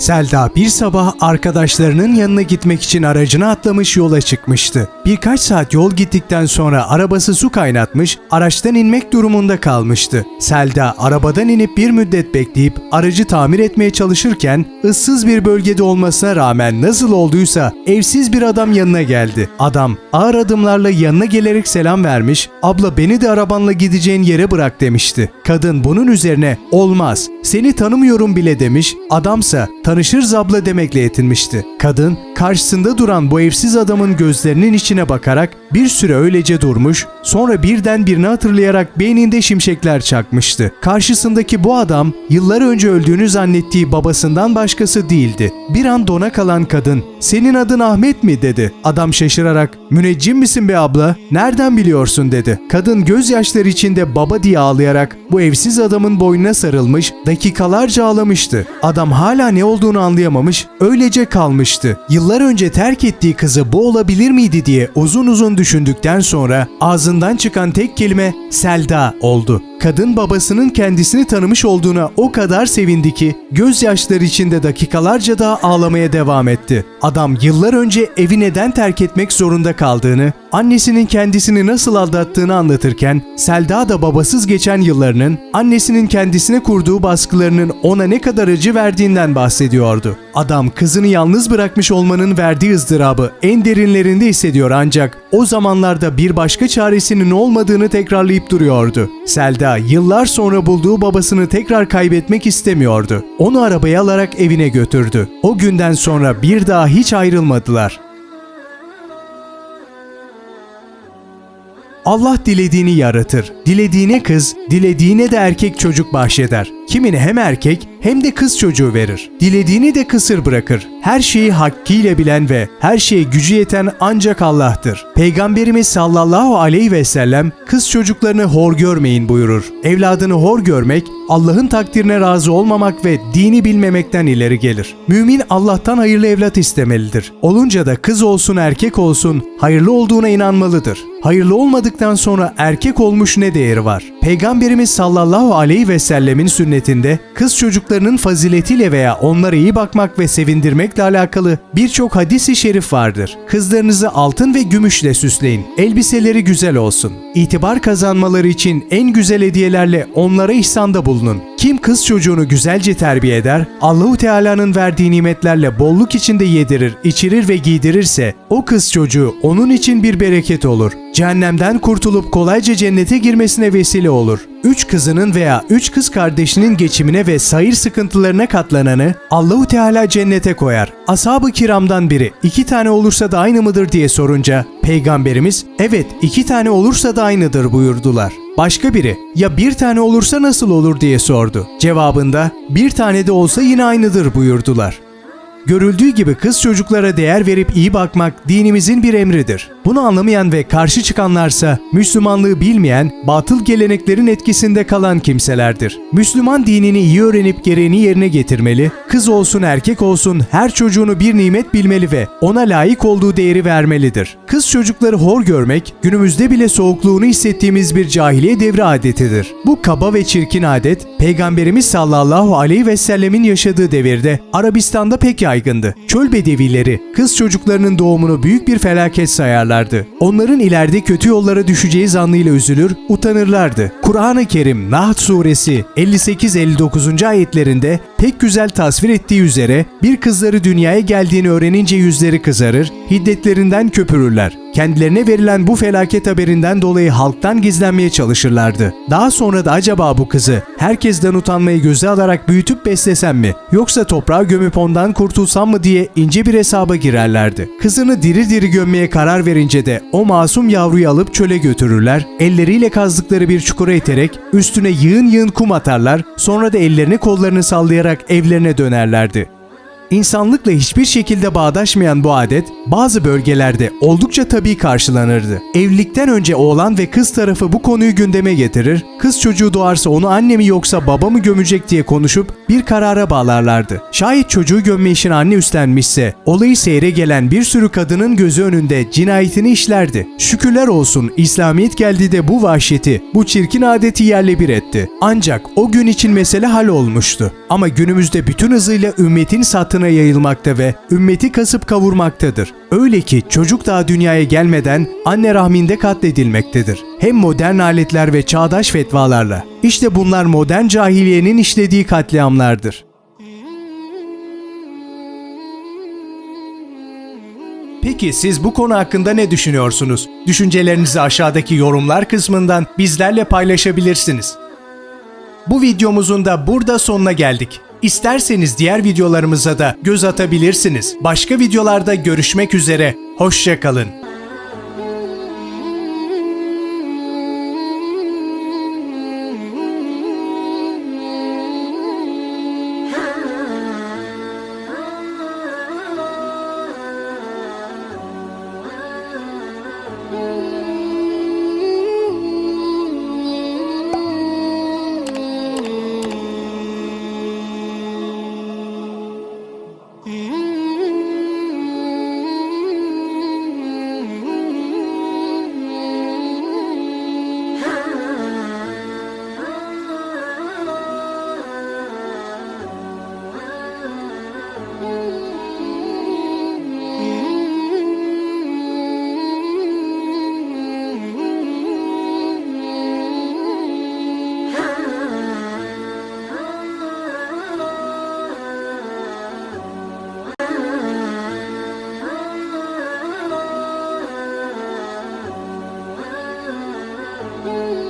Selda bir sabah arkadaşlarının yanına gitmek için aracına atlamış yola çıkmıştı. Birkaç saat yol gittikten sonra arabası su kaynatmış, araçtan inmek durumunda kalmıştı. Selda arabadan inip bir müddet bekleyip aracı tamir etmeye çalışırken ıssız bir bölgede olmasına rağmen nasıl olduysa evsiz bir adam yanına geldi. Adam ağır adımlarla yanına gelerek selam vermiş, abla beni de arabanla gideceğin yere bırak demişti. Kadın bunun üzerine olmaz, seni tanımıyorum bile demiş, adamsa tanışırız abla demekle yetinmişti. Kadın karşısında duran bu evsiz adamın gözlerinin içine bakarak bir süre öylece durmuş, sonra birden birini hatırlayarak beyninde şimşekler çakmıştı. Karşısındaki bu adam yıllar önce öldüğünü zannettiği babasından başkası değildi. Bir an dona kalan kadın, senin adın Ahmet mi dedi. Adam şaşırarak, müneccim misin be abla? Nereden biliyorsun dedi. Kadın gözyaşları içinde baba diye ağlayarak bu evsiz adamın boynuna sarılmış, dakikalarca ağlamıştı. Adam hala ne olduğunu anlayamamış, öylece kalmıştı. Yıllar önce terk ettiği kızı bu olabilir miydi diye uzun uzun düşündükten sonra ağzından çıkan tek kelime Selda oldu. Kadın babasının kendisini tanımış olduğuna o kadar sevindi ki gözyaşları içinde dakikalarca daha ağlamaya devam etti. Adam yıllar önce evi neden terk etmek zorunda kaldığını, annesinin kendisini nasıl aldattığını anlatırken Selda da babasız geçen yıllarının, annesinin kendisine kurduğu baskılarının ona ne kadar acı verdiğinden bahsediyordu. Adam kızını yalnız bırakmış olmanın verdiği ızdırabı en derinlerinde hissediyor ancak o zamanlarda bir başka çaresinin olmadığını tekrarlayıp duruyordu. Selda yıllar sonra bulduğu babasını tekrar kaybetmek istemiyordu. Onu arabaya alarak evine götürdü. O günden sonra bir daha hiç ayrılmadılar. Allah dilediğini yaratır. Dilediğine kız, dilediğine de erkek çocuk bahşeder. Kimine hem erkek hem de kız çocuğu verir. Dilediğini de kısır bırakır. Her şeyi hakkıyla bilen ve her şeye gücü yeten ancak Allah'tır. Peygamberimiz sallallahu aleyhi ve sellem kız çocuklarını hor görmeyin buyurur. Evladını hor görmek Allah'ın takdirine razı olmamak ve dini bilmemekten ileri gelir. Mümin Allah'tan hayırlı evlat istemelidir. Olunca da kız olsun erkek olsun hayırlı olduğuna inanmalıdır. Hayırlı olmadıktan sonra erkek olmuş ne değeri var? Peygamberimiz sallallahu aleyhi ve sellemin sünnetinde kız çocuklarının faziletiyle veya onlara iyi bakmak ve sevindirmekle alakalı birçok hadisi şerif vardır. Kızlarınızı altın ve gümüşle süsleyin. Elbiseleri güzel olsun. İtibar kazanmaları için en güzel hediyelerle onlara ihsanda bulunun. Kim kız çocuğunu güzelce terbiye eder, Allahu Teala'nın verdiği nimetlerle bolluk içinde yedirir, içirir ve giydirirse o kız çocuğu onun için bir bereket olur. Cehennemden kurtulup kolayca cennete girmesine vesile olur. Üç kızının veya üç kız kardeşinin geçimine ve sayır sıkıntılarına katlananı Allahu Teala cennete koyar. Ashab-ı kiramdan biri iki tane olursa da aynı mıdır diye sorunca peygamberimiz evet iki tane olursa da aynıdır buyurdular. Başka biri ya bir tane olursa nasıl olur diye sordu. Cevabında bir tane de olsa yine aynıdır buyurdular. Görüldüğü gibi kız çocuklara değer verip iyi bakmak dinimizin bir emridir. Bunu anlamayan ve karşı çıkanlarsa Müslümanlığı bilmeyen, batıl geleneklerin etkisinde kalan kimselerdir. Müslüman dinini iyi öğrenip gereğini yerine getirmeli, kız olsun erkek olsun her çocuğunu bir nimet bilmeli ve ona layık olduğu değeri vermelidir. Kız çocukları hor görmek, günümüzde bile soğukluğunu hissettiğimiz bir cahiliye devri adetidir. Bu kaba ve çirkin adet, Peygamberimiz sallallahu aleyhi ve sellemin yaşadığı devirde Arabistan'da pek yaygındı. Çöl bedevileri kız çocuklarının doğumunu büyük bir felaket sayarlardı. Onların ileride kötü yollara düşeceği zannıyla üzülür, utanırlardı. Kur'an-ı Kerim Nahl suresi 58-59. ayetlerinde pek güzel tasvir ettiği üzere bir kızları dünyaya geldiğini öğrenince yüzleri kızarır, hiddetlerinden köpürürler. Kendilerine verilen bu felaket haberinden dolayı halktan gizlenmeye çalışırlardı. Daha sonra da acaba bu kızı herkesten utanmayı göze alarak büyütüp beslesem mi yoksa toprağa gömüp ondan kurtulsam mı diye ince bir hesaba girerlerdi. Kızını diri diri gömmeye karar verince de o masum yavruyu alıp çöle götürürler, elleriyle kazdıkları bir çukura iterek üstüne yığın yığın kum atarlar, sonra da ellerini kollarını sallayarak evlerine dönerlerdi. İnsanlıkla hiçbir şekilde bağdaşmayan bu adet bazı bölgelerde oldukça tabii karşılanırdı. Evlilikten önce oğlan ve kız tarafı bu konuyu gündeme getirir, kız çocuğu doğarsa onu anne mi yoksa baba mı gömecek diye konuşup bir karara bağlarlardı. Şayet çocuğu gömme işini anne üstlenmişse olayı seyre gelen bir sürü kadının gözü önünde cinayetini işlerdi. Şükürler olsun İslamiyet geldi de bu vahşeti, bu çirkin adeti yerle bir etti. Ancak o gün için mesele hal olmuştu. Ama günümüzde bütün hızıyla ümmetin satına yayılmakta ve ümmeti kasıp kavurmaktadır. Öyle ki çocuk daha dünyaya gelmeden anne rahminde katledilmektedir. Hem modern aletler ve çağdaş fetvalarla. İşte bunlar modern cahiliyenin işlediği katliamlardır. Peki siz bu konu hakkında ne düşünüyorsunuz? Düşüncelerinizi aşağıdaki yorumlar kısmından bizlerle paylaşabilirsiniz. Bu videomuzun da burada sonuna geldik. İsterseniz diğer videolarımıza da göz atabilirsiniz. Başka videolarda görüşmek üzere. Hoşçakalın. Mm-hmm.